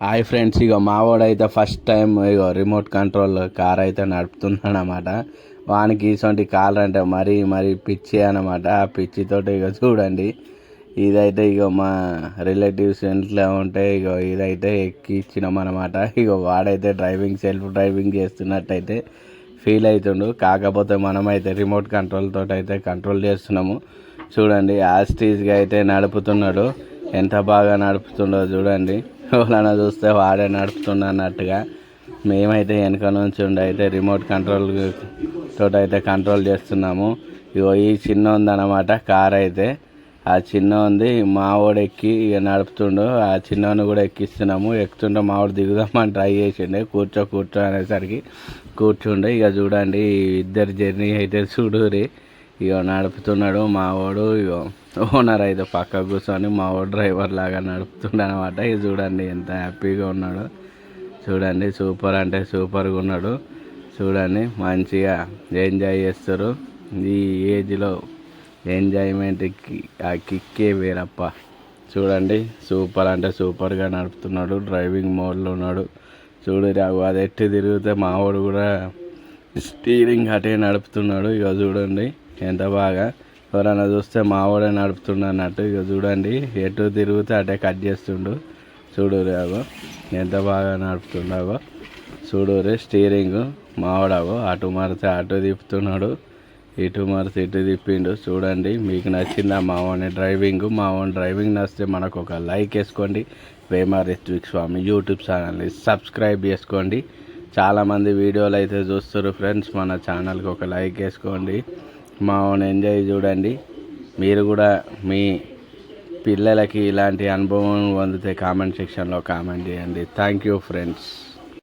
Hi friends ఇక మావాడైతే first time ఇక రిమోట్ కంట్రోల్ కార్ అయితే నడుపుతున్నాడు అనమాట వానికి ఇటువంటి కార్ అంటే మరీ మరీ పిచ్చి అనమాట ఆ పిచ్చితోటి ఇక చూడండి. ఇదైతే ఇక మా రిలేటివ్స్ ఇంట్లో ఉంటే ఇక ఇదైతే ఎక్కి అనమాట ఇక వాడైతే డ్రైవింగ్ సెల్ఫ్ డ్రైవింగ్ చేస్తున్నట్టయితే ఫీల్ అవుతుండు కాకపోతే మనమైతే రిమోట్ కంట్రోల్ తోటి అయితే కంట్రోల్ చేస్తున్నాము. చూడండి యాస్టీస్గా అయితే నడుపుతున్నాడు. ఎంత బాగా నడుపుతుండో చూడండి. ఎవరైనా చూస్తే వాడే నడుపుతుండ అన్నట్టుగా. మేమైతే వెనక నుంచి ఉండి అయితే రిమోట్ కంట్రోల్ తోటి అయితే కంట్రోల్ చేస్తున్నాము. ఇగో ఈ చిన్న ఉందన్నమాట కార్ అయితే. ఆ చిన్న ఉంది మావోడు ఎక్కి ఇక నడుపుతుండు. ఆ చిన్నవాడిని కూడా ఎక్కిస్తున్నాము. ఎక్కుతుంటే మావోడు దిగుదామని ట్రై చేసిండే. కూర్చో కూర్చో అనేసరికి కూర్చుండే. ఇక చూడండి ఇద్దరు జర్నీ అయితే చూడురి ఇక నడుపుతున్నాడు మావాడు ఇక ఓనర్ అయితే పక్క కూర్చొని మావాడు డ్రైవర్ లాగా నడుపుతుండే అనమాట ఇక చూడండి ఎంత హ్యాపీగా ఉన్నాడు. చూడండి సూపర్ అంటే సూపర్గా ఉన్నాడు. చూడండి మంచిగా ఎంజాయ్ చేస్తారు. ఈ ఏజ్లో ఎంజాయ్మెంట్కి ఆ కిక్కే వేరప్ప. చూడండి సూపర్ అంటే సూపర్గా నడుపుతున్నాడు. డ్రైవింగ్ మోడ్లో ఉన్నాడు. చూడు రావు అది ఎట్టి తిరిగితే మావాడు కూడా స్టీరింగ్ అటే నడుపుతున్నాడు. ఇక చూడండి. ఎంత బాగా? ఎవరైనా చూస్తే మావాడే నడుపుతుండు అన్నట్టు ఇక చూడండి. ఎటు తిరిగితే అటే కట్ చేస్తుండు. చూడు అగో ఎంత బాగా నడుపుతున్నావో చూడు స్టీరింగ్. మావాడాగో అటు మారితే అటు తిప్పుతున్నాడు. ఇటు మారితే ఇటు తిప్పిండు. చూడండి మీకు నచ్చిందా మా ఓన్ డ్రైవింగ్. మా డ్రైవింగ్ నచ్చితే మనకు ఒక లైక్ వేసుకోండి. ప్రేమ రిత్విక్ స్వామి యూట్యూబ్ ఛానల్ని సబ్స్క్రైబ్ చేసుకోండి. చాలామంది వీడియోలు అయితే చూస్తారు ఫ్రెండ్స్. మన ఛానల్కి ఒక లైక్ వేసుకోండి. మా ఓన్ ఎంజాయ్ చూడండి. మీరు కూడా మీ పిల్లలకి ఇలాంటి అనుభవం పొందితే కామెంట్ సెక్షన్లో కామెంట్ చేయండి. Thank you friends